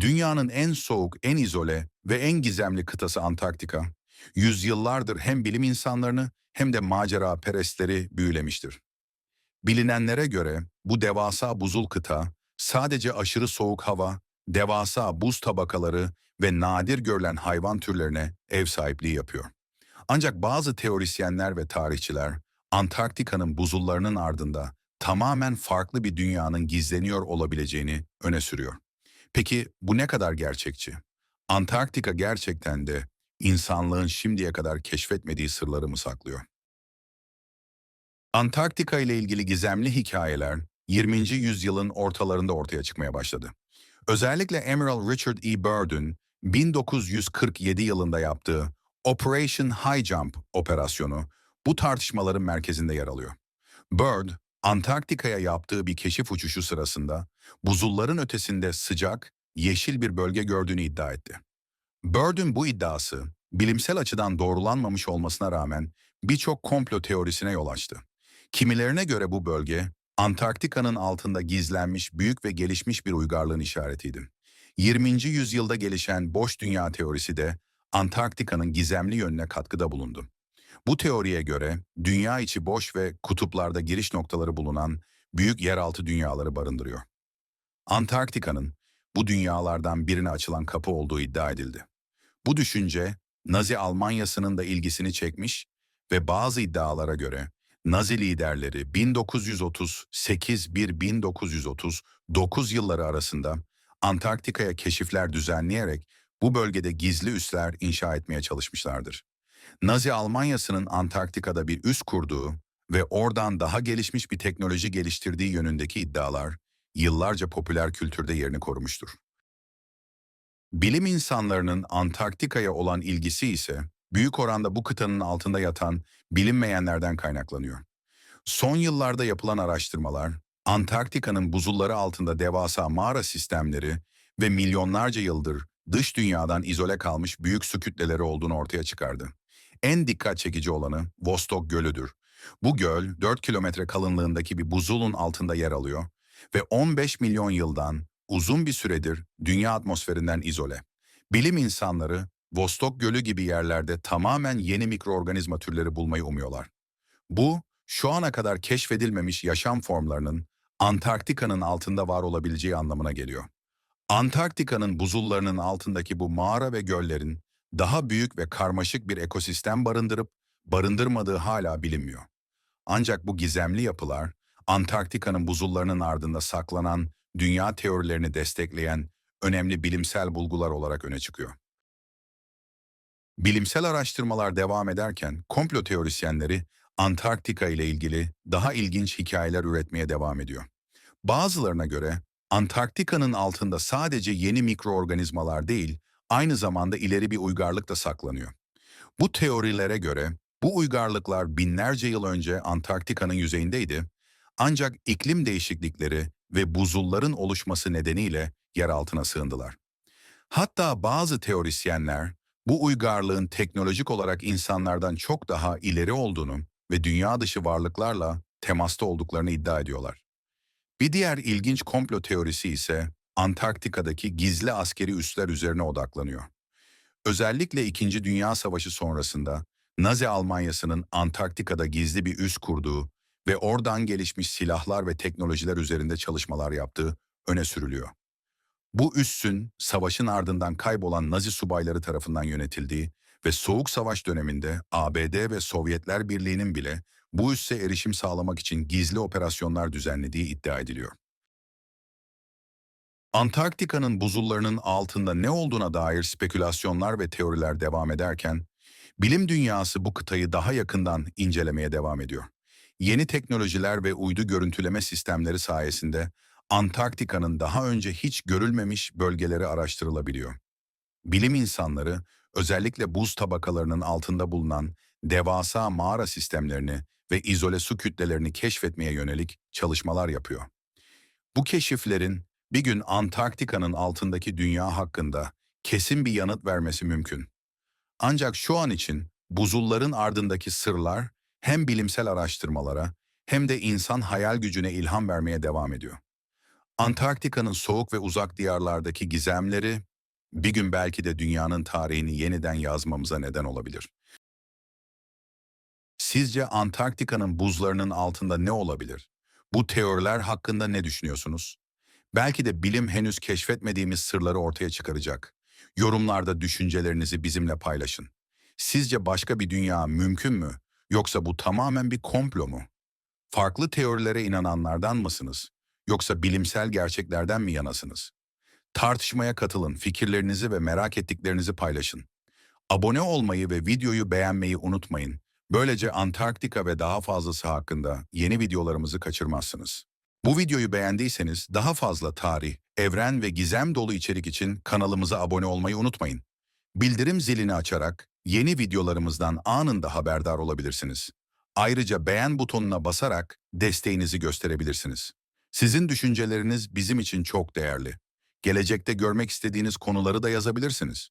Dünyanın en soğuk, en izole ve en gizemli kıtası Antarktika, yüzyıllardır hem bilim insanlarını hem de macera perestleri büyülemiştir. Bilinenlere göre bu devasa buzul kıta, sadece aşırı soğuk hava, devasa buz tabakaları ve nadir görülen hayvan türlerine ev sahipliği yapıyor. Ancak bazı teorisyenler ve tarihçiler, Antarktika'nın buzullarının ardında tamamen farklı bir dünyanın gizleniyor olabileceğini öne sürüyor. Peki bu ne kadar gerçekçi? Antarktika gerçekten de insanlığın şimdiye kadar keşfetmediği sırları mı saklıyor? Antarktika ile ilgili gizemli hikayeler 20. yüzyılın ortalarında ortaya çıkmaya başladı. Özellikle Admiral Richard E. Byrd'ün 1947 yılında yaptığı Operation High Jump operasyonu bu tartışmaların merkezinde yer alıyor. Byrd, Antarktika'ya yaptığı bir keşif uçuşu sırasında buzulların ötesinde sıcak, yeşil bir bölge gördüğünü iddia etti. Byrd'ün bu iddiası, bilimsel açıdan doğrulanmamış olmasına rağmen birçok komplo teorisine yol açtı. Kimilerine göre bu bölge, Antarktika'nın altında gizlenmiş büyük ve gelişmiş bir uygarlığın işaretiydi. 20. yüzyılda gelişen boş dünya teorisi de Antarktika'nın gizemli yönüne katkıda bulundu. Bu teoriye göre dünya içi boş ve kutuplarda giriş noktaları bulunan büyük yeraltı dünyaları barındırıyor. Antarktika'nın bu dünyalardan birine açılan kapı olduğu iddia edildi. Bu düşünce Nazi Almanyası'nın da ilgisini çekmiş ve bazı iddialara göre Nazi liderleri 1938-1939 yılları arasında Antarktika'ya keşifler düzenleyerek bu bölgede gizli üsler inşa etmeye çalışmışlardır. Nazi Almanyası'nın Antarktika'da bir üs kurduğu ve oradan daha gelişmiş bir teknoloji geliştirdiği yönündeki iddialar yıllarca popüler kültürde yerini korumuştur. Bilim insanlarının Antarktika'ya olan ilgisi ise büyük oranda bu kıtanın altında yatan bilinmeyenlerden kaynaklanıyor. Son yıllarda yapılan araştırmalar, Antarktika'nın buzulları altında devasa mağara sistemleri ve milyonlarca yıldır dış dünyadan izole kalmış büyük su kütleleri olduğunu ortaya çıkardı. En dikkat çekici olanı Vostok Gölü'dür. Bu göl 4 kilometre kalınlığındaki bir buzulun altında yer alıyor ve 15 milyon yıldan uzun bir süredir dünya atmosferinden izole. Bilim insanları Vostok Gölü gibi yerlerde tamamen yeni mikroorganizma türleri bulmayı umuyorlar. Bu, şu ana kadar keşfedilmemiş yaşam formlarının Antarktika'nın altında var olabileceği anlamına geliyor. Antarktika'nın buzullarının altındaki bu mağara ve göllerin daha büyük ve karmaşık bir ekosistem barındırıp barındırmadığı hala bilinmiyor. Ancak bu gizemli yapılar, Antarktika'nın buzullarının ardında saklanan dünya teorilerini destekleyen önemli bilimsel bulgular olarak öne çıkıyor. Bilimsel araştırmalar devam ederken komplo teorisyenleri Antarktika ile ilgili daha ilginç hikayeler üretmeye devam ediyor. Bazılarına göre Antarktika'nın altında sadece yeni mikroorganizmalar değil, aynı zamanda ileri bir uygarlık da saklanıyor. Bu teorilere göre bu uygarlıklar binlerce yıl önce Antarktika'nın yüzeyindeydi ancak iklim değişiklikleri ve buzulların oluşması nedeniyle yer altına sığındılar. Hatta bazı teorisyenler bu uygarlığın teknolojik olarak insanlardan çok daha ileri olduğunu ve dünya dışı varlıklarla temasta olduklarını iddia ediyorlar. Bir diğer ilginç komplo teorisi ise Antarktika'daki gizli askeri üsler üzerine odaklanıyor. Özellikle İkinci Dünya Savaşı sonrasında Nazi Almanyası'nın Antarktika'da gizli bir üs kurduğu ve oradan gelişmiş silahlar ve teknolojiler üzerinde çalışmalar yaptığı öne sürülüyor. Bu üssün savaşın ardından kaybolan Nazi subayları tarafından yönetildiği ve Soğuk Savaş döneminde ABD ve Sovyetler Birliği'nin bile bu üsse erişim sağlamak için gizli operasyonlar düzenlediği iddia ediliyor. Antarktika'nın buzullarının altında ne olduğuna dair spekülasyonlar ve teoriler devam ederken, bilim dünyası bu kıtayı daha yakından incelemeye devam ediyor. Yeni teknolojiler ve uydu görüntüleme sistemleri sayesinde Antarktika'nın daha önce hiç görülmemiş bölgeleri araştırılabiliyor. Bilim insanları özellikle buz tabakalarının altında bulunan devasa mağara sistemlerini ve izole su kütlelerini keşfetmeye yönelik çalışmalar yapıyor. Bu keşiflerin bir gün Antarktika'nın altındaki dünya hakkında kesin bir yanıt vermesi mümkün. Ancak şu an için buzulların ardındaki sırlar hem bilimsel araştırmalara hem de insan hayal gücüne ilham vermeye devam ediyor. Antarktika'nın soğuk ve uzak diyarlardaki gizemleri bir gün belki de dünyanın tarihini yeniden yazmamıza neden olabilir. Sizce Antarktika'nın buzlarının altında ne olabilir? Bu teoriler hakkında ne düşünüyorsunuz? Belki de bilim henüz keşfetmediğimiz sırları ortaya çıkaracak. Yorumlarda düşüncelerinizi bizimle paylaşın. Sizce başka bir dünya mümkün mü? Yoksa bu tamamen bir komplo mu? Farklı teorilere inananlardan mısınız? Yoksa bilimsel gerçeklerden mi yanasınız? Tartışmaya katılın, fikirlerinizi ve merak ettiklerinizi paylaşın. Abone olmayı ve videoyu beğenmeyi unutmayın. Böylece Antarktika ve daha fazlası hakkında yeni videolarımızı kaçırmazsınız. Bu videoyu beğendiyseniz daha fazla tarih, evren ve gizem dolu içerik için kanalımıza abone olmayı unutmayın. Bildirim zilini açarak yeni videolarımızdan anında haberdar olabilirsiniz. Ayrıca beğen butonuna basarak desteğinizi gösterebilirsiniz. Sizin düşünceleriniz bizim için çok değerli. Gelecekte görmek istediğiniz konuları da yazabilirsiniz.